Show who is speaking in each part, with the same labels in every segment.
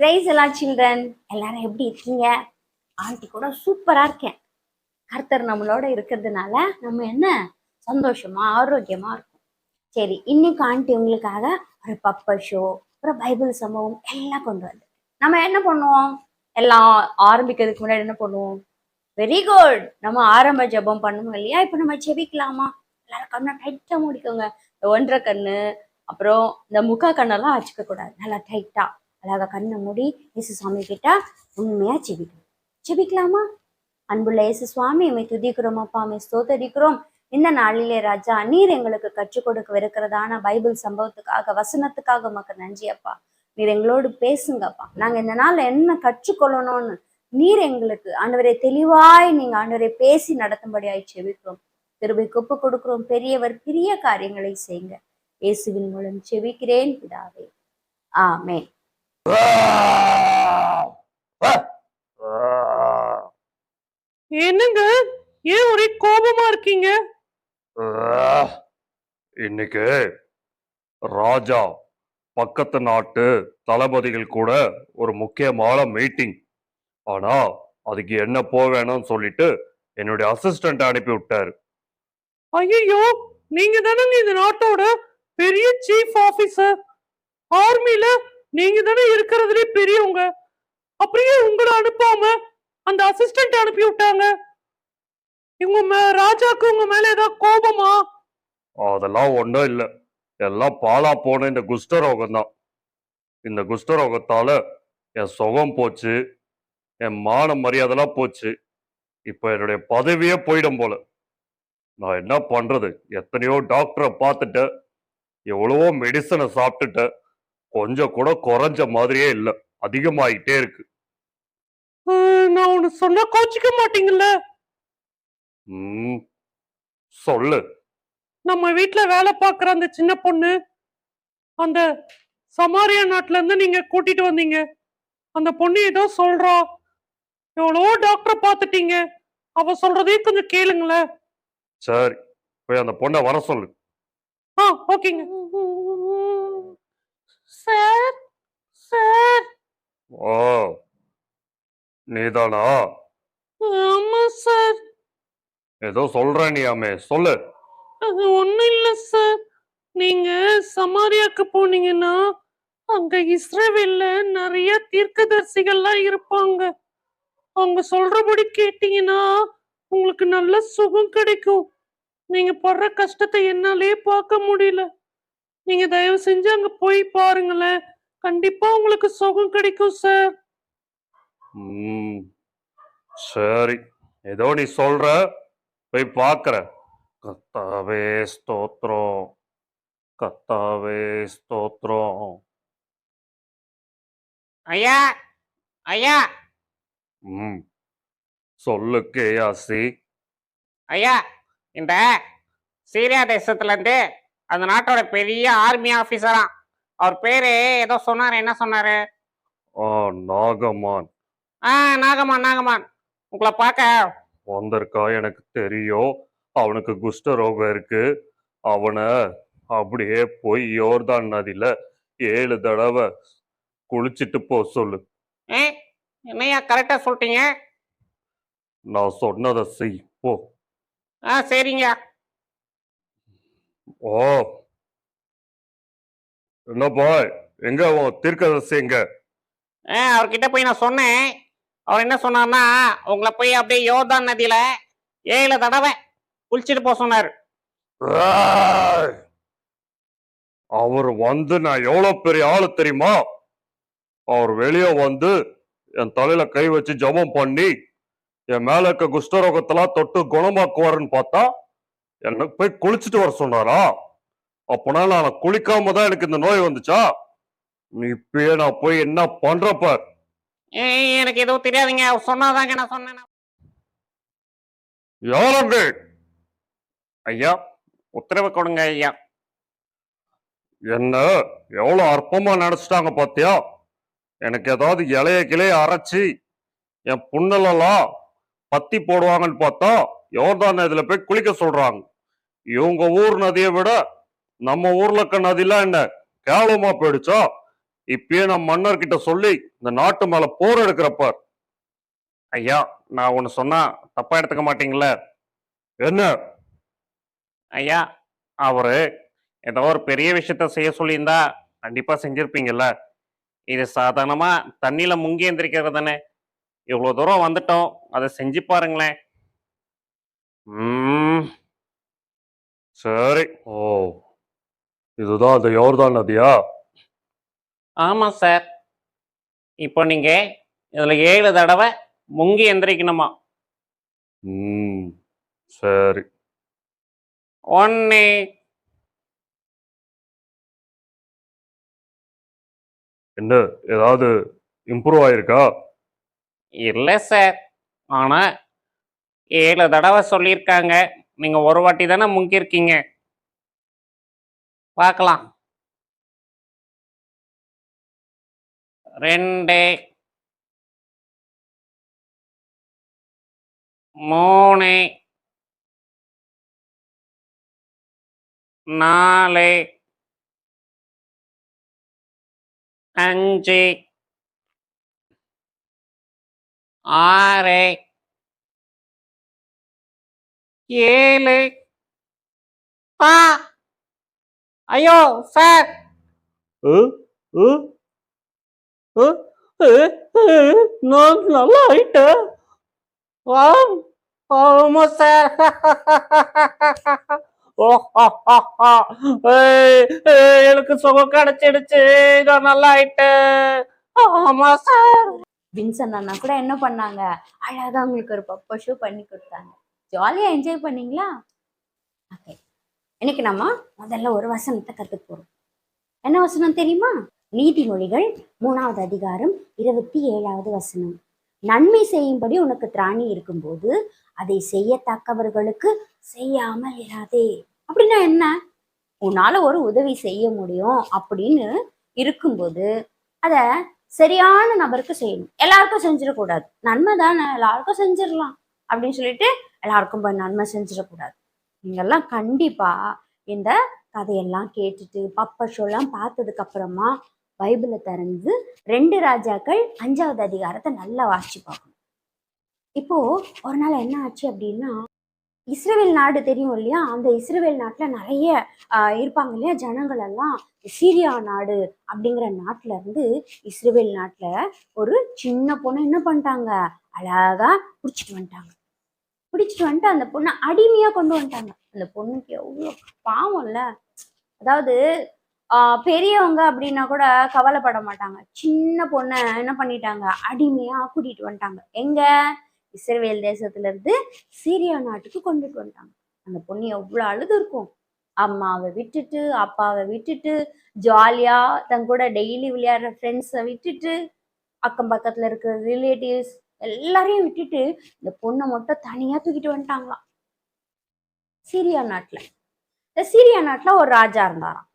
Speaker 1: Price எல்லாம் children எல்லாரும் எப்படி இருக்கீங்க? ஆண்டி கூட சூப்பரா இருக்கேன். கர்த்தர் நம்மளோட இருக்கிறதுனால நம்ம என்ன? சந்தோஷமா ஆரோக்கியமா இருக்கும். சரி இன்னைக்கு ஆண்டி உங்களுக்காக ஒரு பப்பர் ஷோ ஒரு பைபிள் சம்பவம் எல்லாம் கொண்டு வந்து நம்ம என்ன பண்ணுவோம்? எல்லாம் ஆரம்பிக்கிறதுக்கு முன்னாடி என்ன பண்ணுவோம்? வெரி குட் நம்ம ஆரம்ப ஜெபம் பண்ணுவோம் இல்லையா? இப்போ நம்ம செவிக்கலாமா எல்லாரும் கண்ணை டைட்டா முடிக்கோங்க. ஒன்றரை கண்ணு அப்புறம் இந்த முக்கா கண்ணெல்லாம் வச்சுக்க கூடாது நல்லா டைட்டா அழகா கண்ணை மூடி இயேசு சுவாமி கிட்ட உண்மையா செபிக்கணும். செபிக்கலாமா? அன்புள்ள இயேசு சுவாமி எம்மை துதிக்கிறோம் அப்பா அம்மை ஸ்தோத்தரிக்கிறோம். இந்த நாளிலே ராஜா நீர் எங்களுக்கு கற்றுக் கொடுக்க இருக்கிறதான பைபிள் சம்பவத்துக்காக வசனத்துக்காக உமக்கு நன்றி அப்பா. நீர் எங்களோடு பேசுங்கப்பா நாங்க இந்த நாள்ல என்ன கற்றுக்கொள்ளணும்னு நீர் எங்களுக்கு ஆண்டவரை தெளிவாய் நீங்க ஆண்டவரை பேசி நடத்தும்படியாய் செபிக்கிறோம். திருவை ஒப்பு கொடுக்கிறோம். பெரியவர் பெரிய காரியங்களை செய்யுங்க. இயேசுவின் மூலம் செவிக்கிறேன் பிதாவே. ஆமே
Speaker 2: என்னங்க? ஏன் ஒரே கோபமா இருக்கீங்க?
Speaker 3: இன்னைக்கு ராஜா பக்கத்து நாட்டு தளபதிகள் கூட ஒரு முக்கியமான மீட்டிங் ஆனா அதுக்கு என்ன போவேணும்னு சொல்லிட்டு என்னுடைய அசிஸ்டன்ட் அனுப்பி விட்டாரு.
Speaker 2: ஐயோ நீங்க தானங்க இந்த நாட்டோட பெரிய சீஃப் ஆபீசர் ஆர்மில நீங்க தானே இருக்கிறதுலே பெரியவங்க. அப்படியே உங்களை அனுப்பாம அந்த அசிஸ்டன்ட் அனுப்பி விட்டாங்க. இவங்க மே- ராஜாக்கு உங்க மேல ஏதாவது கோபமா?
Speaker 3: அதெல்லாம் ஒன்றும் இல்லை. எல்லாம் பாலா போன இந்த குஷ்டரோகம் தான் இந்த குஷ்டரோகத்தால என் சுகம் போச்சு. என் மான மரியாதைலாம் போச்சு. இப்போ என்னுடைய பதவியே போயிடும் போல. நான் என்ன பண்றது? எத்தனையோ டாக்டரை பார்த்துட்டேன். எவ்வளவோ மெடிசனை சாப்பிட்டுட்டேன். கொஞ்சம் கூட குறைஞ்ச மாதிரியே இல்லை. அதிகமாயிட்டே இருக்கு.
Speaker 2: நான் ஒண்ணு சொன்னா கோச்சிக்க மாட்டீங்கல்ல?
Speaker 3: ம். சொல்லு.
Speaker 2: நம்ம வீட்ல வேலை பார்க்குற அந்த சின்ன பொண்ணு அந்த சமாரியா நாட்டுல இருந்து நீங்க கூட்டிட்டு வந்தீங்க. அந்த பொண்ணு ஏதோ சொல்றா. எவ்வளவோ டாக்டர் பார்த்துட்டீங்க அவ சொல்றதையும் கொஞ்சம் கேளுங்களேன்.
Speaker 3: சரி. போய் அந்த பொண்ணை வர சொல்லு.
Speaker 2: ஆ ஓகேங்க. Sir sir.
Speaker 3: ஓ நீதானா?
Speaker 2: ஆமா சார்.
Speaker 3: ஏதோ சொல்ற நீயாமே சொல்லு.
Speaker 2: அது ஒண்ணும் இல்ல சார். நீங்க சமாரியாக்கு போனீங்கன்னா அங்க இஸ்ரவேல்ல நிறைய தீர்க்கதரிசிகள்லாம் இருப்பாங்க. அவங்க சொல்றபடி கேட்டீங்கன்னா உங்களுக்கு நல்ல சுகம் கிடைக்கும். நீங்க படுற கஷ்டத்தை என்னாலே பார்க்க முடியல. நீங்க தயவு செஞ்சு அங்க போய் பாருங்களேன். கண்டிப்பா உங்களுக்கு சுகம் கிடைக்கும் சார்
Speaker 3: ம். சரி. ஏதோ நீ சொல்ற போய் பார்க்கறேன் கத்தாவே ஸ்தோத்திரம். கத்தாவே ஸ்தோத்திரம்.
Speaker 4: ஐயா ஐயா.
Speaker 3: ம். சொல்லு கேயாசி
Speaker 4: ஐயா இந்த சீரியா தேசத்துல இருந்து அந்த நாட்டோட பெரிய ஆர்மி ஆபீசரா அவர் பேரு ஏதோ சொன்னாரு என்ன சொன்னாரு?
Speaker 3: நாகமான்.
Speaker 4: ஆ நாகமான் நாகமான். உங்களை பார்க்க.
Speaker 3: வந்திருக்கா எனக்கு தெரியும். அவனுக்கு குஷ்டரோகம் இருக்கு. அவனை அப்படியே போய் யோர்தான் நதியில ஏழு தடவை குளிச்சிட்டு போ சொல்லு.
Speaker 4: என்னையா கரெக்டா சொல்லிட்டீங்க?
Speaker 3: நான் சொன்னதை செய் போ.
Speaker 4: ஆ சரிங்க
Speaker 3: ஓ. என்ன பாய் எங்க உன் தீர்க்கதரிசி எங்க?
Speaker 4: ஆ அவர்கிட்ட போய் நான் சொன்னேன். அவர் என்ன சொன்னார்னா உங்களை போய் அப்படியே யோர்தான் நதியில ஏழு தடவை குளிச்சுட்டு போக சொன்னாரு.
Speaker 3: ஏய்! அவர் வந்து நான் எவ்வளவு பெரிய ஆளு தெரியுமா? அவர் வெளியே வந்து என் தலையில கை வச்சு ஜெபம் பண்ணி என் மேல இருக்க குஷ்டரோகத்தெல்லாம் தொட்டு குணமாக்குவாருன்னு பார்த்தா என்ன போய் குளிச்சுட்டு வர சொன்னாரா? அப்பனா நான் குளிக்காம தான் எனக்கு இந்த நோய் வந்துச்சா? நீ இப்பயே நான் போய் என்ன பண்றப்ப?
Speaker 4: ஏ எனக்கு எதுவும் தெரியாதுங்க. சொன்னாதாங்க நான் சொன்னேன்.
Speaker 3: யாரங்க
Speaker 4: ஐயா உத்தரவு கொடுங்க ஐயா.
Speaker 3: என்ன? எவ்வளவு அற்பமா நினைச்சிட்டாங்க பாத்தியா? எனக்கு ஏதாவது இலைய கிளைய அரைச்சி என் புண்ணலெல்லாம் பத்தி போடுவாங்கன்னு பார்த்தா யோர்தான் இதுல போய் குளிக்க சொல்றாங்க. இவங்க ஊர் நதியை விட நம்ம ஊர்ல இருக்க நதிலாம் என்ன? கேவலமா போயிடுச்சா? இப்பயே நம்ம மன்னர்கிட்ட சொல்லி இந்த நாட்டு மேல போர் எடுக்கிறப்பார்
Speaker 4: ஐயா நான் ஒன்று சொன்னா தப்பா எடுத்துக்க மாட்டீங்களே?
Speaker 3: என்ன?
Speaker 4: ஐயா அவரு ஏதோ ஒரு பெரிய விஷயத்த செய்ய சொல்லியிருந்தா கண்டிப்பா செஞ்சிருப்பீங்கல்ல. இது சாதாரணமா தண்ணியில முங்கி எந்திரிக்கிறது தானே. இவ்வளோ தூரம் வந்துட்டோம். அதை செஞ்சு பாருங்களேன்.
Speaker 3: சரி. ஓ இதுதான் அந்த யோர்தான் நதியா?
Speaker 4: ஆமாம் சார். இப்போ நீங்க இதுல ஏழு தடவை முங்கி எந்திரிக்கணுமா?
Speaker 3: ம் சரி.
Speaker 4: ஒன்று
Speaker 3: என்ன ஏதாவது இம்ப்ரூவ் ஆயிருக்கா?
Speaker 4: இல்லை சார். ஆனா ஏழு தடவை சொல்லியிருக்காங்க. நீங்க ஒரு வாட்டி தானே முங்கியிருக்கீங்க? பார்க்கலாம். ரெண்டு. மூணு. நாலு. அஞ்சு. ஆறு. ஏழு. ஆ ஐயோ சார்?
Speaker 3: நான் நல்லா ஆயிட்டேன்
Speaker 4: ஆம் ஆமா சார். ஓ ஹா, ஹா, ஹா. ஏய், ஏய், எனக்கு சுகம் கிடைச்சிடுச்சு. நான் நல்லா ஆயிட்டேன் ஆமா சார்.
Speaker 1: வின்சன் அண்ணா கூட என்ன பண்ணாங்க? அழகா உங்களுக்கு ஒரு பப்ப ஷோ பண்ணி கொடுத்தாங்க. ஜாலியா என்ஜாய் பண்ணீங்களா? ஓகே இன்னைக்கு நம்ம முதல்ல ஒரு வசனத்தை கற்றுக்க போறோம். என்ன வசனம் தெரியுமா? நீதிமொழிகள் மூணாவது அதிகாரம் இருபத்தி ஏழாவது வசனம். நன்மை செய்யும்படி உனக்கு திராணி இருக்கும்போது அதை செய்யத்தக்கவர்களுக்கு செய்யாமல் இராதே. அப்படின்னா என்ன? உன்னால ஒரு உதவி செய்ய முடியும் அப்படின்னு இருக்கும்போது அதை சரியான நபருக்கு செய்யணும். எல்லாருக்கும் செஞ்சிடக்கூடாது. நன்மை தானே எல்லாருக்கும் செஞ்சிடலாம். அப்படின்னு சொல்லிட்டு எல்லாருக்கும் போய் நன்மை செஞ்சிடக்கூடாது. நீங்கள்லாம் கண்டிப்பாக இந்த கதையெல்லாம் கேட்டுட்டு பப்ப ஷோலாம் பார்த்ததுக்கு அப்புறமா பைபிளை திறந்து ரெண்டு ராஜாக்கள் அஞ்சாவது அதிகாரத்தை நல்லா வாசிச்சு பார்க்கணும். இப்போ ஒரு நாள் என்ன ஆச்சு அப்படின்னா இஸ்ரேல் நாடு தெரியும் இல்லையா? அந்த இஸ்ரேல் நாட்டில் நிறைய இருப்பாங்க இல்லையா? ஜனங்கள் எல்லாம் சீரியா நாடு அப்படிங்கிற நாட்டில இருந்து இஸ்ரேல் நாட்டில் ஒரு சின்ன பொண்ணை என்ன பண்ணிட்டாங்க? அழகா குடிச்சிட்டு வந்துட்டாங்க. பிடிச்சிட்டு வந்துட்டு அந்த பொண்ணை அடிமையா கொண்டு வந்துட்டாங்க. அந்த பொண்ணுக்கு எவ்வளோ பாவம்ல. அதாவது ஆஹ், பெரியவங்க அப்படின்னா கூட கவலைப்பட மாட்டாங்க. சின்ன பொண்ணை என்ன பண்ணிட்டாங்க? அடிமையா கூட்டிட்டு வந்துட்டாங்க. எங்க? இஸ்ரேல் தேசத்துல இருந்து சீரியா நாட்டுக்கு கொண்டுட்டு வந்துட்டாங்க. அந்த பொண்ணு எவ்வளோ அழுது இருக்கும் அம்மாவை விட்டுட்டு அப்பாவை விட்டுட்டு ஜாலியா தன் கூட டெய்லி விளையாடுற ஃப்ரெண்ட்ஸை விட்டுட்டு அக்கம் பக்கத்துல இருக்கிற ரிலேட்டிவ்ஸ் எல்லாரையும் விட்டுட்டு இந்த பொண்ணை மட்டும் தனியா தூக்கிட்டு வந்துட்டாங்களாம் சீரியா நாட்டுல. இந்த சீரியா நாட்டுல ஒரு ராஜா இருந்தாராம்.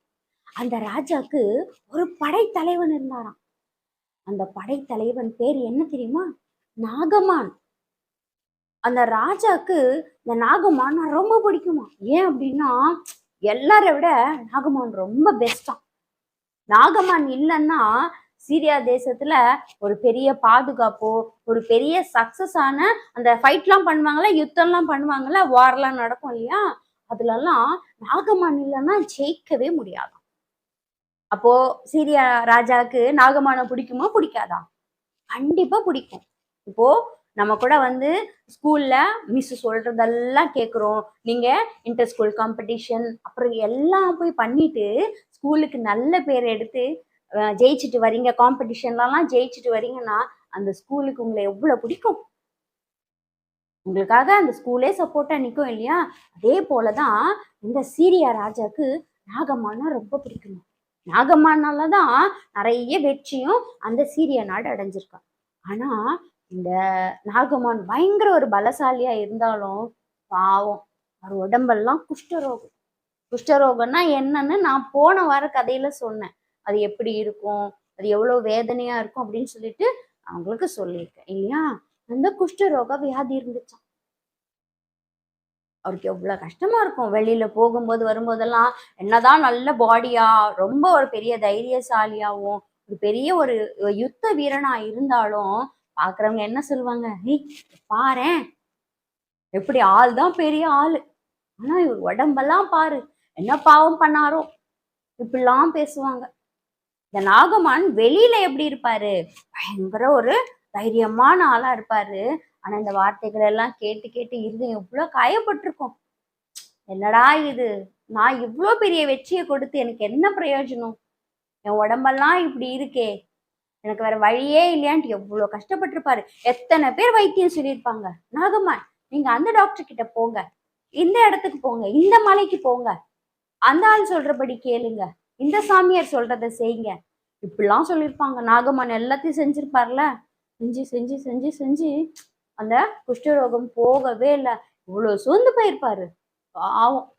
Speaker 1: அந்த ராஜாக்கு ஒரு படைத்தலைவன் இருந்தாராம். அந்த படைத்தலைவன் பேர் என்ன தெரியுமா? நாகமான். அந்த ராஜாக்கு இந்த நாகமான் ரொம்ப பிடிக்குமா? ஏன் அப்படின்னா எல்லாரை விட நாகமான் ரொம்ப பெஸ்டாம் நாகமான் இல்லைன்னா சீரியா தேசத்துல ஒரு பெரிய பாதுகாப்போ ஒரு பெரிய சக்சஸ் ஆன அந்த ஃபைட்லாம் பண்ணுவாங்கல்ல யுத்தம்லாம் பண்ணுவாங்கல்ல வார்லாம் நடக்கும் இல்லையா? அதுலலாம் நாகமான் இல்லைன்னா ஜெயிக்கவே முடியாதாம் அப்போ சீரியா ராஜாவுக்கு நாகமானம் பிடிக்குமா பிடிக்காதா? கண்டிப்பா பிடிக்கும். இப்போ நம்ம கூட வந்து ஸ்கூல்ல மிஸ் சொல்றதெல்லாம் கேட்குறோம் நீங்க இன்டர் ஸ்கூல் காம்படிஷன் அப்புறம் எல்லாம் போய் பண்ணிட்டு ஸ்கூலுக்கு நல்ல பேர் எடுத்து ஜெயிச்சுட்டு வரீங்க. காம்படிஷன்லலாம் ஜெயிச்சுட்டு வரீங்கன்னா அந்த ஸ்கூலுக்கு உங்களை எவ்வளவு பிடிக்கும்? உங்களுக்காக அந்த ஸ்கூலே சப்போர்ட்டா நிற்கும் இல்லையா? அதே போலதான் இந்த சீரியா ராஜாவுக்கு நாகம்மானா ரொம்ப பிடிக்கும்? நாகம்மானால தான் நிறைய வெற்றியும் அந்த சீரிய நாடு அடைஞ்சிருக்கான் ஆனா இந்த நாகமான் பயங்கர ஒரு பலசாலியா இருந்தாலும் பாவம். அவர் உடம்பெல்லாம் குஷ்டரோகம். குஷ்டரோகம்னா என்னன்னு நான் போன வார கதையில சொன்னேன். அது எப்படி இருக்கும்? அது எவ்வளவு வேதனையா இருக்கும் அப்படின்னு சொல்லிட்டு அவங்களுக்கு சொல்லியிருக்கேன். இல்லையா? அந்த குஷ்டரோக வியாதி இருந்துச்சான் அவருக்கு எவ்வளவு கஷ்டமா இருக்கும். வெளியில போகும்போது வரும்போதெல்லாம் என்னதான் நல்ல பாடியா ரொம்ப ஒரு பெரிய தைரியசாலியாவும் ஒரு பெரிய ஒரு யுத்த வீரனா இருந்தாலும் பாக்குறவங்க என்ன சொல்லுவாங்க? ஏய் எப்படி ஆள் தான் பெரிய ஆளு. ஆனா இவர் உடம்பெல்லாம் பாரு என்ன பாவம் பண்ணாரோ இப்படிலாம் பேசுவாங்க. இந்த நாகமான் வெளியில எப்படி இருப்பாரு? பயங்கர ஒரு தைரியமான ஆளா இருப்பாரு. ஆனா இந்த வார்த்தைகள் எல்லாம் கேட்டு கேட்டு இருதயம் எவ்வளவு காயப்பட்டிருக்கும். என்னடா இது? நான் இவ்வளோ பெரிய வெற்றியை கொடுத்து எனக்கு என்ன பிரயோஜனம்? என் உடம்பெல்லாம் இப்படி இருக்கே. எனக்கு வேற வழியே இல்லையான்ட்டு எவ்வளோ கஷ்டப்பட்டிருப்பாரு. எத்தனை பேர் வைத்தியம் சொல்லியிருப்பாங்க? நாகம்மான் நீங்க அந்த டாக்டர் கிட்ட போங்க. இந்த இடத்துக்கு போங்க. இந்த மலைக்கு போங்க. அந்த ஆள் சொல்றபடி கேளுங்க. இந்த சாமியார் சொல்றத செய்யுங்க. இப்படிலாம் சொல்லியிருப்பாங்க. நாகம்மன் எல்லாத்தையும் செஞ்சிருப்பார்ல. செஞ்சு செஞ்சு செஞ்சு செஞ்சு அந்த குஷ்டரோகம் போகவே இல்லை. இவ்வளோ சூழ்ந்து போயிருப்பாரு. பாவம்.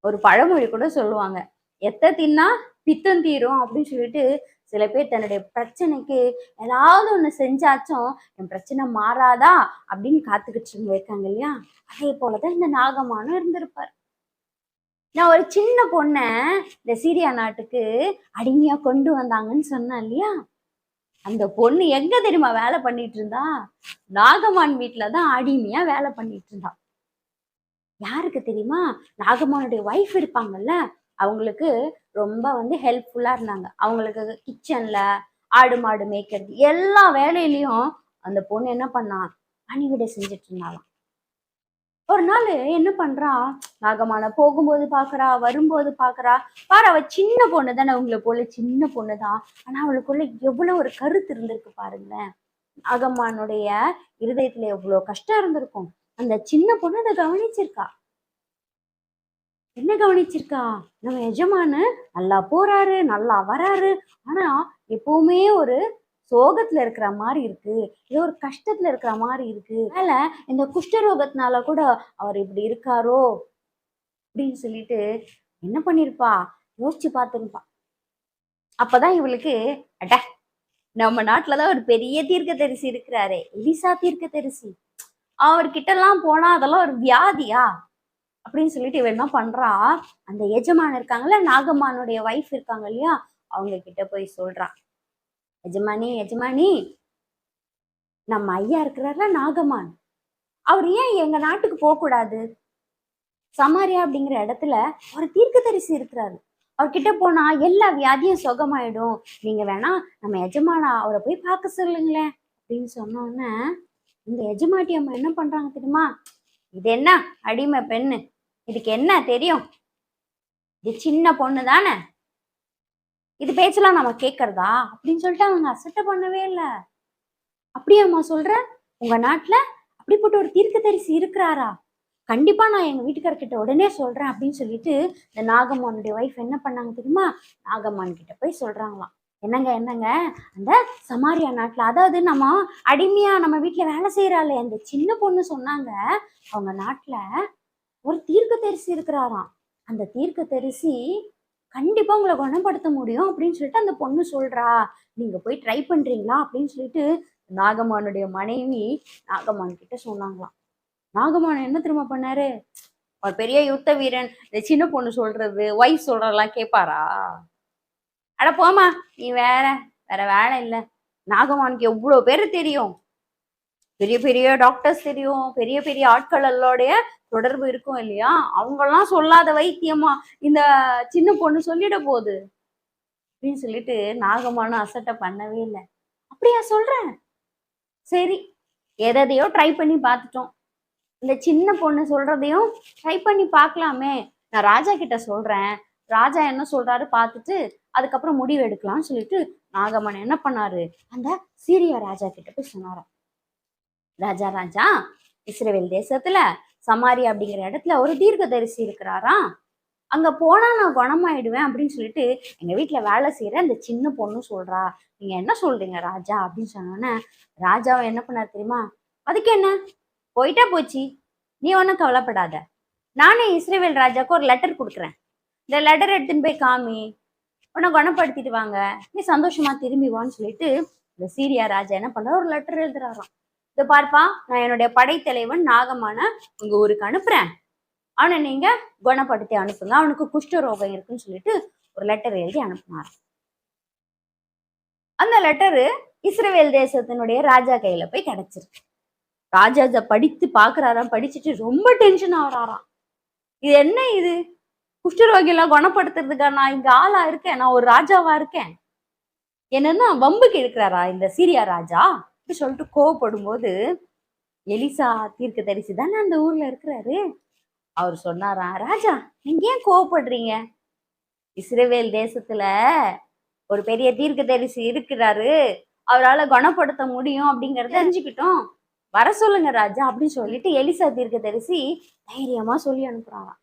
Speaker 1: ஒரு பழமொழி கூட சொல்லுவாங்க. எத்த தின்னா பித்தம் தீரும் அப்படின்னு சொல்லிட்டு சில பேர் தன்னுடைய பிரச்சனைக்கு ஏதாவது ஒண்ணு செஞ்சாச்சும் என் பிரச்சனை மாறாதா? அப்படின்னு காத்துக்கிட்டு இருக்காங்க இல்லையா? அதே போலதான் இந்த நாகமானும் இருந்திருப்பார். நான் ஒரு சின்ன பொண்ணை இந்த சீரியா நாட்டுக்கு அடிமையா கொண்டு வந்தாங்கன்னு சொன்னேன் இல்லையா? அந்த பொண்ணு எங்க தெரியுமா வேலை பண்ணிட்டு இருந்தா? நாகமான் வீட்டுல தான் அடிமையா வேலை பண்ணிட்டு இருந்தா. யாருக்கு தெரியுமா? நாகமானுடைய ஒய்ஃப் இருப்பாங்கல்ல அவங்களுக்கு ரொம்ப வந்து ஹெல்ப்ஃபுல்லா இருந்தாங்க. அவங்களுக்கு கிச்சன்ல ஆடு மாடு மேய்க்கிறது எல்லா வேலையிலயும் அந்த பொண்ணு என்ன பண்ணா? பணிவிடை செஞ்சுட்டு இருந்தாளாம். ஒரு நாள் என்ன பண்றா? நாகமான போகும்போது பாக்குறா வரும்போது பாக்குறா. பாரு அவ சின்ன பொண்ணு தானே உங்களை போல சின்ன பொண்ணு தான். ஆனா அவளுக்குள்ள எவ்வளவு ஒரு கருத்து இருந்திருக்கு பாருங்களேன். நாகம்மானுடைய இருதயத்துல எவ்வளவு கஷ்டம் இருந்திருக்கும். அந்த சின்ன பொண்ணு அதை கவனிச்சிருக்கா. என்ன கவனிச்சிருக்கா? நம்ம எஜமானு நல்லா போறாரு நல்லா வராரு. ஆனா எப்பவுமே ஒரு சோகத்துல இருக்கிற மாதிரி இருக்கு. ஏதோ ஒரு கஷ்டத்துல இருக்கிற மாதிரி இருக்கு. அதனால இந்த குஷ்டரோகத்தினால கூட அவர் இப்படி இருக்காரோ அப்படின்னு சொல்லிட்டு என்ன பண்ணிருப்பா? யோசிச்சு பார்த்துருப்பா. அப்பதான் இவளுக்கு அட நம்ம நாட்டுலதான் ஒரு பெரிய தீர்க்கதரிசி இருக்கிறாரே. எலிசா தீர்க்கதரிசி. அவர்கிட்ட எல்லாம் போனா அதெல்லாம் ஒரு வியாதியா? அப்படின்னு சொல்லிட்டு இவ என்ன பண்றா? அந்த எஜமான் இருக்காங்கல்ல நாகம்மானுடைய ஒய்ஃப் இருக்காங்க இல்லையா? அவங்க கிட்ட போய் சொல்றா. எஜமானி எஜமானி. நம்ம ஐயா இருக்கிறார்ல நாகமான். அவர் ஏன் எங்க நாட்டுக்கு போக கூடாது சமாரியா அப்படிங்கிற இடத்துல ஒரு தீர்க்கதரிசி இருக்கிறாரு. அவர்கிட்ட போனா எல்லா வியாதியும் சுகமாயிடும். நீங்க வேணா நம்ம எஜமானா அவரை போய் பார்க்க சொல்லுங்களேன் அப்படின்னு சொன்னோன்னே இந்த எஜமாட்டி அம்மா என்ன பண்றாங்க தெரியுமா? இது என்ன அடிமை பெண்ணு? இதுக்கு என்ன தெரியும்? இது சின்ன பொண்ணு தானே இது பேச்செல்லாம் நம்ம கேட்கறதா அப்படின்னு சொல்லிட்டு அவங்க அசட்டை பண்ணவே இல்லை. அப்படியாம்மா சொல்ற உங்க நாட்டுல அப்படிப்பட்ட ஒரு தீர்க்கதரிசி இருக்கிறாரா? கண்டிப்பா நான் எங்க வீட்டுக்காரர்கிட்ட உடனே சொல்றேன் அப்படின்னு சொல்லிட்டு இந்த நாகம்மானுடைய ஒய்ஃப் என்ன பண்ணாங்க தெரியுமா? நாகம்மான் கிட்ட போய் சொல்றாங்களாம். என்னங்க என்னங்க? அந்த சமாரியா நாட்டுல அதாவது நம்ம அடிமையா நம்ம வீட்டுல வேலை செய்கிறாளே அந்த சின்ன பொண்ணு சொன்னாங்க அவங்க நாட்டுல ஒரு தீர்க்க தரிசி இருக்கிறாராம். அந்த தீர்க்க தரிசி கண்டிப்பாக உங்களை குணப்படுத்த முடியும் அப்படின்னு சொல்லிட்டு அந்த பொண்ணு சொல்றா. நீங்க போய் ட்ரை பண்றீங்களா? அப்படின்னு சொல்லிட்டு நாகமானுடைய மனைவி நாகமான் கிட்ட சொன்னாங்களாம். நாகமான் என்ன திரும்ப பண்ணாரு? ஒரு பெரிய யுத்த வீரன். இந்த சின்ன பொண்ணு சொல்றது ஒய்ஃப் சொல்றதெல்லாம் கேட்பாரா அட போமா நீ வேற வேற வேலை இல்லை. நாகமானுக்கு எவ்வளோ பேர் தெரியும்? பெரிய பெரிய டாக்டர்ஸ் தெரியும். பெரிய பெரிய ஆட்களோடைய தொடர்பு இருக்கும் இல்லையா? அவங்கெல்லாம் சொல்லாத வைத்தியமா இந்த சின்ன பொண்ணு சொல்லிட போகுது. அப்படின்னு சொல்லிட்டு நாகம்மானும் அசட்டை பண்ணவே இல்லை. அப்படியா சொல்றேன் சரி எதையோ ட்ரை பண்ணி பார்த்துட்டோம். இந்த சின்ன பொண்ணு சொல்றதையும் ட்ரை பண்ணி பார்க்கலாமே. நான் ராஜா கிட்ட சொல்றேன். ராஜா என்ன சொல்றாரு பார்த்துட்டு அதுக்கப்புறம் முடிவு எடுக்கலாம்னு சொல்லிட்டு நாகமன் என்ன பண்ணாரு? அந்த சீரியா ராஜா கிட்ட போய் சொன்னாராம். ராஜா ராஜா இஸ்ரேல் தேசத்துல சமாரி அப்படிங்கிற இடத்துல ஒரு தீர்க்கதரிசி இருக்கிறாராம். அங்க போனா நான் குணமாயிடுவேன் அப்படின்னு சொல்லிட்டு எங்க வீட்டுல வேலை செய்யற அந்த சின்ன பொண்ணு சொல்றா. நீங்க என்ன சொல்றீங்க ராஜா அப்படின்னு சொன்னோன்னே ராஜாவை என்ன பண்ணாரு தெரியுமா? அதுக்கு என்ன? போயிட்டா போச்சு. நீ ஒன்றும் கவலைப்படாத. நானே இஸ்ரேவேல் ராஜாவுக்கு ஒரு லெட்டர் கொடுக்குறேன். இந்த லெட்டர் எடுத்துன்னு போய் காமி. உன்னை குணப்படுத்திட்டு வாங்க. நீ சந்தோஷமா திரும்பி வான்னு சொல்லிட்டு இந்த சீரியா ராஜா என்ன பண்றாரு ஒரு லெட்டர் எழுதுறாராம். இதை பார்ப்பா நான் என்னுடைய படைத்தலைவன் நாகமான உங்க ஊருக்கு அனுப்புறேன். அவனை நீங்க குணப்படுத்தி அனுப்புங்க. அவனுக்கு குஷ்ட ரோகம் இருக்குன்னு சொல்லிட்டு ஒரு லெட்டர் எழுதி அனுப்புனார் அந்த லெட்டரு இஸ்ரேல் தேசத்தினுடைய ராஜா கையில போய் கிடைச்சிருக்கு. ராஜா இதை படித்து பாக்குறாராம். படிச்சுட்டு ரொம்ப டென்ஷன் ஆகுறாராம் இது என்ன இது? குஷ்டரோகியெல்லாம் குணப்படுத்துறதுக்கா நான் இங்க ஆளா இருக்கேன்? நான் ஒரு ராஜாவா இருக்கேன்? என்னன்னா வம்புக்கு இருக்கிறாரா இந்த சீரியா ராஜா? சொல்லிட்டு கோவப்படும் போது எலிசா தீர்க்க தரிசி தானே அந்த ஊர்ல இருக்கிறாரு. அவர் சொன்னாரா ராஜா நீங்க ஏன் கோவப்படுறீங்க? இஸ்ரேவேல் தேசத்துல ஒரு பெரிய தீர்க்க தரிசி இருக்கிறாரு. அவரால் குணப்படுத்த முடியும் அப்படிங்கறத தெரிஞ்சுக்கிட்டோம். வர சொல்லுங்க ராஜா அப்படின்னு சொல்லிட்டு எலிசா தீர்க்க தரிசி தைரியமா சொல்லி அனுப்புறாங்களாம்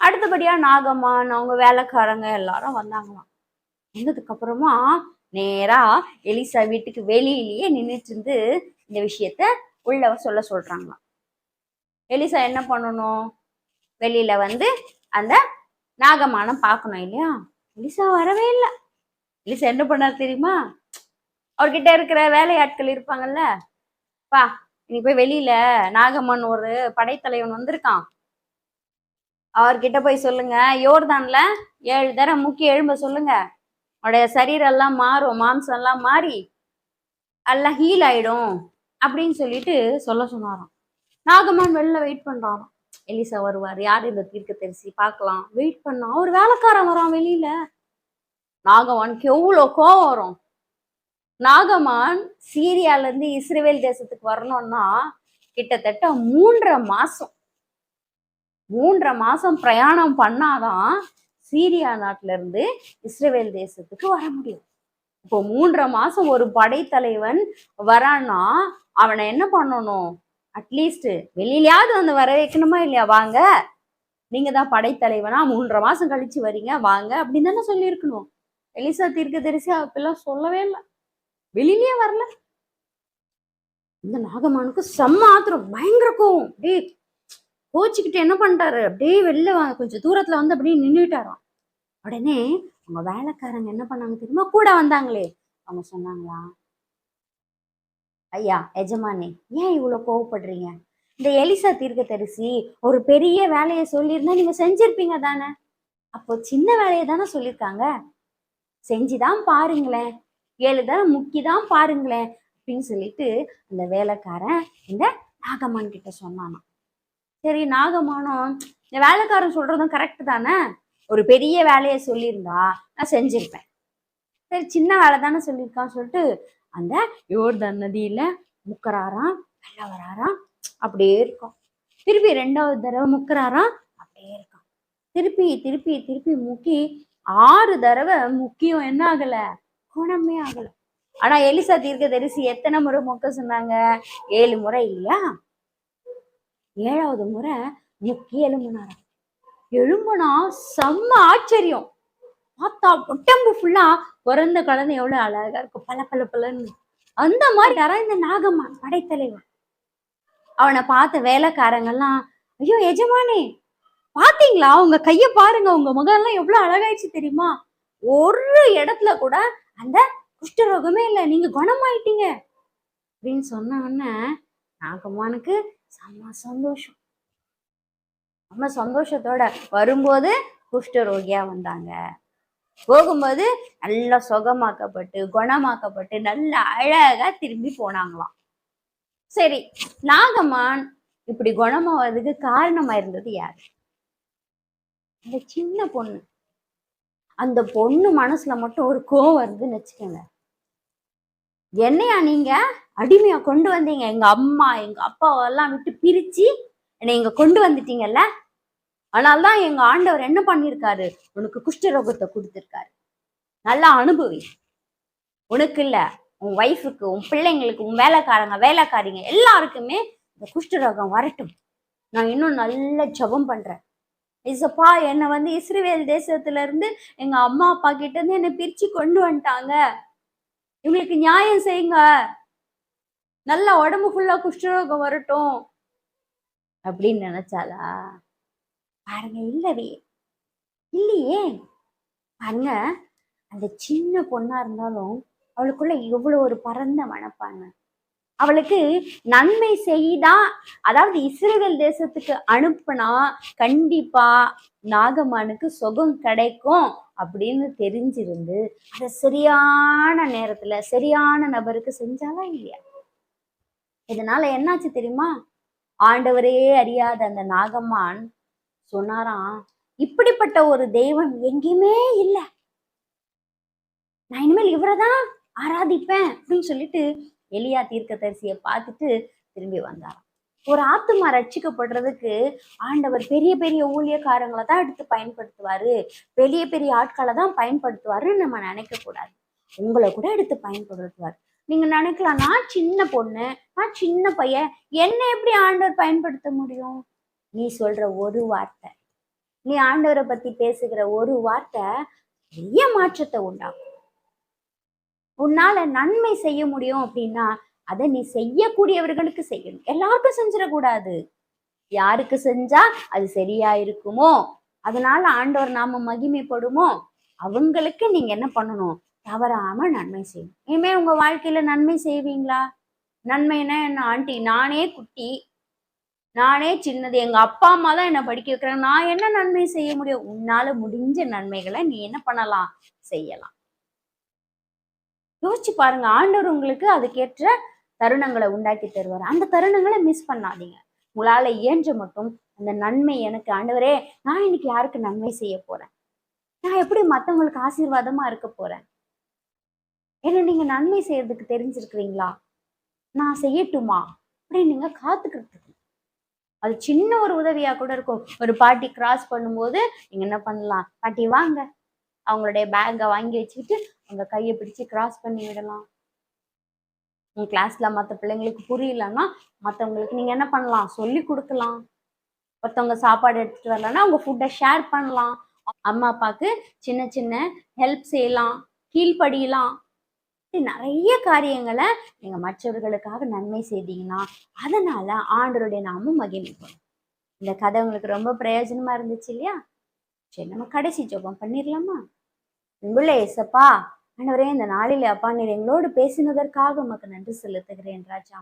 Speaker 1: அடுத்தபடியா நாகம்மான் அவங்க வேலைக்காரங்க எல்லாரும் வந்தாங்களாம். வந்ததுக்கு அப்புறமா நேரா எலிசா வீட்டுக்கு வெளியிலேயே நின்றுட்டு இருந்து இந்த விஷயத்த உள்ள சொல்ல சொல்றாங்களாம். எலிசா என்ன பண்ணணும்? வெளியில வந்து அந்த நாகமானம் பார்க்கணும் இல்லையா? எலிசா வரவே இல்லை. எலிசா என்ன பண்ணார் தெரியுமா? அவர்கிட்ட இருக்கிற வேலையாட்கள் இருப்பாங்கல்ல? பா நீ போய் வெளியில நாகம்மன் ஒரு படைத்தலைவன் வந்திருக்கான். அவர்கிட்ட போய் சொல்லுங்க. யோர்தான்ல ஏழு தரம் முக்கிய எழும்ப சொல்லுங்க. உடைய சரீரெல்லாம் மாறும் மாம்சம் எல்லாம் மாறி எல்லாம் ஹீல் ஆயிடும் அப்படின்னு சொல்லிட்டு சொல்ல சொன்னாராம். நாகமான் வெளில வெயிட் பண்றாராம். எலிசா வருவார் யார் இந்த தீர்க்க தரிசி பார்க்கலாம். வெயிட் பண்ணா ஒரு வேலைக்காரன் வரான் வெளியில. நாகவானுக்கு எவ்வளோ கோவம் வரும். நாகமான் சீரியால இருந்து இஸ்ரேல் தேசத்துக்கு வரணும்னா கிட்டத்தட்ட மூன்றரை மாசம். மூன்றரை மாசம் பிரயாணம் பண்ணாதான் சீரியா நாட்டுல இருந்து இஸ்ரேல் தேசத்துக்கு வர முடியும். இப்போ மூன்றரை மாசம் ஒரு படைத்தலைவன் வரான்னா அவனை என்ன பண்ணணும்? அட்லீஸ்ட் வெளியிலயாவது வந்து வர வைக்கணுமா இல்லையா? வாங்க. நீங்க தான் படைத்தலைவனா மூன்றரை மாசம் கழிச்சு வரீங்க வாங்க அப்படின்னு தானே சொல்லியிருக்கணும். எலிசா தீர்க்க தரிசி அப்பெல்லாம் சொல்லவே இல்லை. வெளியிலயே வரல. இந்த நாகமானுக்கு செம்ம ஆத்திரம் பயங்கர கோவம். டே கோச்சிக்கிட்டு என்ன பண்ணிட்டாரு அப்படியே வெளில வா- கொஞ்சம் தூரத்தில் வந்து அப்படியே நின்றுட்டாராம் உடனே அவங்க வேலைக்காரங்க என்ன பண்ணாங்க தெரியுமா? கூட வந்தாங்களே. அவங்க சொன்னாங்களா ஐயா எஜமானே ஏன் இவ்வளோ கோவப்படுறீங்க? இந்த எலிசா தீர்க்க தரிசி ஒரு பெரிய வேலையை சொல்லியிருந்தா நீங்க செஞ்சிருப்பீங்க தானே? அப்போ சின்ன வேலையை தானே சொல்லியிருக்காங்க. செஞ்சுதான் பாருங்களேன். ஏழுதான் முக்கிதான் பாருங்களேன். அப்படின்னு சொல்லிட்டு அந்த வேலைக்காரன் இந்த நாகம்மான் கிட்ட சொன்னானா சரி நாகமானம் இந்த வேலைக்காரன் சொல்றதும் கரெக்ட் தானே? ஒரு பெரிய வேலையை சொல்லியிருந்தா நான் செஞ்சிருப்பேன். சரி சின்ன வேலை தானே சொல்லியிருக்கான்னு சொல்லிட்டு அந்த யோர்தன் நதியில முக்கராராம் வெள்ள வராராம் அப்படியே இருக்கும் திருப்பி ரெண்டாவது தடவை முக்கராராம் அப்படியே இருக்கான். திருப்பி திருப்பி திருப்பி முக்கி ஆறு தடவை முக்கியம் என்ன ஆகல? குணமே ஆகல. ஆனா எலிசா தீர்க்க தரிசி எத்தனை முறை முக்க சொன்னாங்க? ஏழு முறை இல்லையா? ஏழாவது முறை முக்கி எலும்புனாராம் எலும்புனா செம்ம ஆச்சரியம். பார்த்தா உடம்பு ஃபுல்லா பிறந்த குழந்தை எவ்வளவு அழகா இருக்கும் பல பல பலன்னு அந்த மாதிரி யாரா இந்த நாகம்மான் படைத்தலைவன் அவனை பார்த்த வேலைக்காரங்கெல்லாம் ஐயோ எஜமானே பாத்தீங்களா உங்க கைய பாருங்க. உங்க முகம் எல்லாம் எவ்வளவு அழகாயிடுச்சு தெரியுமா? ஒரு இடத்துல கூட அந்த குஷ்டரோகமே இல்லை. நீங்க குணமாயிட்டீங்க. அப்படின்னு சொன்ன உடனே நாகம்மானுக்கு செம்ம சந்தோஷம். செம்ம சந்தோஷத்தோட வரும்போது குஷ்டரோகியா வந்தாங்க. போகும்போது நல்லா சுகமாக்கப்பட்டு குணமாக்கப்பட்டு நல்லா அழகா திரும்பி போனாங்களாம். சரி நாகம்மான் இப்படி குணமாவதுக்கு காரணமா இருந்தது யாரு? அந்த சின்ன பொண்ணு. அந்த பொண்ணு மனசுல மட்டும் ஒரு கோவம் வருதுன்னு வச்சுக்கோங்க. என்னையா நீங்க? அடிமையா கொண்டு வந்தீங்க. எங்க அம்மா எங்க அப்பாவெல்லாம் விட்டு பிரிச்சு என்னை இங்க கொண்டு வந்துட்டீங்கல்ல? அதனால்தான் எங்க ஆண்டவர் என்ன பண்ணிருக்காரு உனக்கு குஷ்டரோகத்தை கொடுத்துருக்காரு. நல்லா அனுபவி. உனக்கு இல்ல. உன் ஒய்ஃபுக்கு உன் பிள்ளைங்களுக்கு உன் வேலைக்காரங்க வேலைக்காரிங்க எல்லாருக்குமே இந்த குஷ்டரோகம் வரட்டும். நான் இன்னும் நல்ல ஜெபம் பண்றேன். இசப்பா என்னை வந்து இஸ்ரேல் தேசத்துல இருந்து எங்க அம்மா அப்பா கிட்ட இருந்து என்னை பிரிச்சு கொண்டு வந்துட்டாங்க. இவங்களுக்கு நியாயம் செய்யுங்க. நல்ல உடம்பு ஃபுல்லா குஷ்டரோகம் வரட்டும். அப்படின்னு நினைச்சாலா பாருங்க இல்லவே. இல்லையே. பாருங்க அந்த சின்ன பொண்ணா இருந்தாலும் அவளுக்குள்ள எவ்வளவு ஒரு பரந்த மனப்பாங்க அவளுக்கு நன்மை செய்தா அதாவது இஸ்ரேல் தேசத்துக்கு அனுப்புனா கண்டிப்பா நாகமானுக்கு சுகம் கிடைக்கும் அப்படின்னு தெரிஞ்சிருந்து அதை சரியான நேரத்துல சரியான நபருக்கு செஞ்சாலா இல்லையா? இதனால என்னாச்சு தெரியுமா? ஆண்டவரே அறியாத அந்த நாகம்மான் சொன்னாராம் இப்படிப்பட்ட ஒரு தெய்வம் எங்கேயுமே இல்லை. நான் இனிமேல் இவரை தான் ஆராதிப்பேன் அப்படின்னு சொல்லிட்டு எலியா தீர்க்கதரிசியை பார்த்துட்டு திரும்பி வந்தாராம். ஒரு ஆத்துமா ரட்சிக்கப்படுறதுக்கு ஆண்டவர் பெரிய பெரிய ஊழியக்காரங்களை தான் எடுத்து பயன்படுத்துவாரு. பெரிய பெரிய ஆட்களை தான் பயன்படுத்துவாருன்னு நம்ம நினைக்க கூடாது. உங்களை கூட எடுத்து பயன்படுத்துவார். நீங்க நினைக்கலாம் நான் சின்ன பொண்ணு நான் சின்ன பையன் என்ன எப்படி ஆண்டவர் பயன்படுத்த முடியும்? நீ சொல்ற ஒரு வார்த்தை நீ ஆண்டவரை பத்தி பேசுகிற ஒரு வார்த்தை பெரிய மாற்றத்தை உண்டாகும் உன்னால நன்மை செய்ய முடியும் அப்படின்னா அதை நீ செய்யக்கூடியவர்களுக்கு செய்யணும். எல்லாருக்கும் செஞ்சிடக்கூடாது. யாருக்கு செஞ்சா அது சரியா இருக்குமோ? அதனால ஆண்டவர் நாம மகிமைப்படுமோ? அவங்களுக்கு நீங்க என்ன பண்ணணும்? தவறாம நன்மை செய்யணும். இனிமே உங்க வாழ்க்கையில நன்மை செய்வீங்களா? நன்மைனா என்ன ஆண்டி? நானே குட்டி. நானே சின்னது. எங்க அப்பா அம்மா தான் என்ன படிக்க வைக்கிறாங்க. நான் என்ன நன்மை செய்ய முடியும்? உன்னால முடிஞ்ச நன்மைகளை நீ என்ன பண்ணலாம்? செய்யலாம். யோசிச்சு பாருங்க. ஆண்டவர் உங்களுக்கு அதுக்கேற்ற தருணங்களை உண்டாக்கி தருவார். அந்த தருணங்களை மிஸ் பண்ணாதீங்க. உங்களால இயன்ற மட்டும் அந்த நன்மை எனக்கு. ஆண்டவரே நான் இன்னைக்கு யாருக்கு நன்மை செய்ய போறேன்? நான் எப்படி மத்தவங்களுக்கு ஆசீர்வாதமா இருக்க போறேன்? ஏன்னா நீங்க நன்மை செய்யறதுக்கு தெரிஞ்சிருக்கிறீங்களா? நான் செய்யட்டுமா? அப்படின்னு நீங்க காத்துக்கிட்டு. அது சின்ன ஒரு உதவியா கூட இருக்கும். ஒரு பாட்டி கிராஸ் பண்ணும்போது நீங்க என்ன பண்ணலாம்? பாட்டி வாங்க. அவங்களுடைய பேக்கை வாங்கி வச்சுக்கிட்டு அவங்க கையை பிடிச்சு கிராஸ் பண்ணி விடலாம். உங்க கிளாஸ்ல மற்ற பிள்ளைங்களுக்கு புரியலன்னா மற்றவங்களுக்கு நீங்க என்ன பண்ணலாம்? சொல்லி கொடுக்கலாம். ஒருத்தவங்க சாப்பாடு எடுத்துட்டு வரலன்னா உங்க ஃபுட்டை ஷேர் பண்ணலாம். அம்மா அப்பாவுக்கு சின்ன சின்ன ஹெல்ப் செய்யலாம். கீழ்ப்படியலாம். நிறைய காரியங்களை நீங்க மற்றவர்களுக்காக நன்மை செய்தீங்கன்னா அதனால ஆண்டவருடைய நாமும் மகிமைப்படும். இந்த கதை உங்களுக்கு ரொம்ப பிரயோஜனமா இருந்துச்சு இல்லையா? சரி நம்ம கடைசி ஜோபம் பண்ணிடலாமா உங்களே ஏசப்பா. ஆண்டவரே இந்த நாளிலே அப்பா நீர் எங்களோடு பேசினதற்காக உமக்கு நன்றி செலுத்துகிறேன் ராஜா.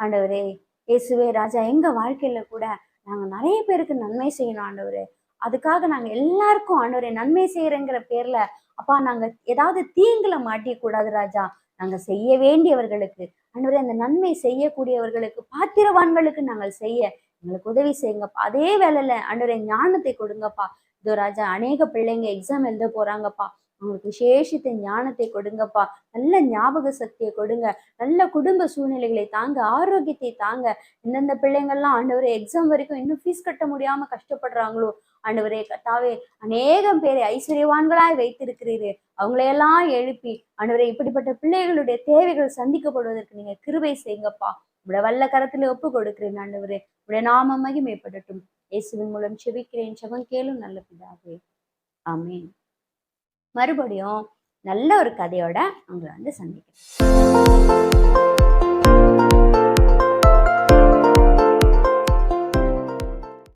Speaker 1: ஆண்டவரே இயேசுவே ராஜா எங்க வாழ்க்கையில கூட நாங்க நிறைய பேருக்கு நன்மை செய்யணும் ஆண்டவரே. அதுக்காக நாங்க எல்லாருக்கும் ஆண்டவரே நன்மை செய்யறேங்கிற பேர்ல அப்பா நாங்க ஏதாவது தீங்குல மாட்டிக்கூடாது ராஜா. நாங்க செய்ய வேண்டியவர்களுக்கு ஆண்டவரே அந்த நன்மை செய்யக்கூடியவர்களுக்கு பாத்திரவான்களுக்கு நாங்கள் செய்ய எங்களுக்கு உதவி செய்யுங்கப்பா. அதே வேலையில ஆண்டவரே ஞானத்தை கொடுங்கப்பா. இதோ ராஜா அநேக பிள்ளைங்க எக்ஸாம் எழுத போறாங்கப்பா. அவங்களுக்கு விசேஷித்த ஞானத்தை கொடுங்கப்பா. நல்ல ஞாபக சக்தியை கொடுங்க. நல்ல குடும்ப சூழ்நிலைகளை தாங்க ஆரோக்கியத்தை தாங்க. இந்தந்த பிள்ளைங்கள்லாம் ஆண்டவரே எக்ஸாம் வரைக்கும் இன்னும் ஃபீஸ் கட்ட முடியாம கஷ்டப்படுறாங்களோ? ஆண்டவரே கத்தாவே அநேகம் பேரை ஐஸ்வர்யவான்களாய் வைத்திருக்கிறீர். அவங்களையெல்லாம் எழுப்பி ஆண்டவரே இப்படிப்பட்ட பிள்ளைகளுடைய தேவைகள் சந்திக்கப்படுவதற்கு நீங்க கிருபை செய்யுங்கப்பா. உடைய வல்ல கரத்துல ஒப்பு கொடுக்கிறேன் ஆண்டவரே. உடைய நாம மகிமைப்படட்டும். இயேசுவின் மூலம் செபிக்கிறேன். செபம் கேளும் நல்ல பிதாவே. ஆமேன். மறுபடியும் நல்ல ஒரு கதையோட உங்களை வந்து சந்திக்கிறேன்.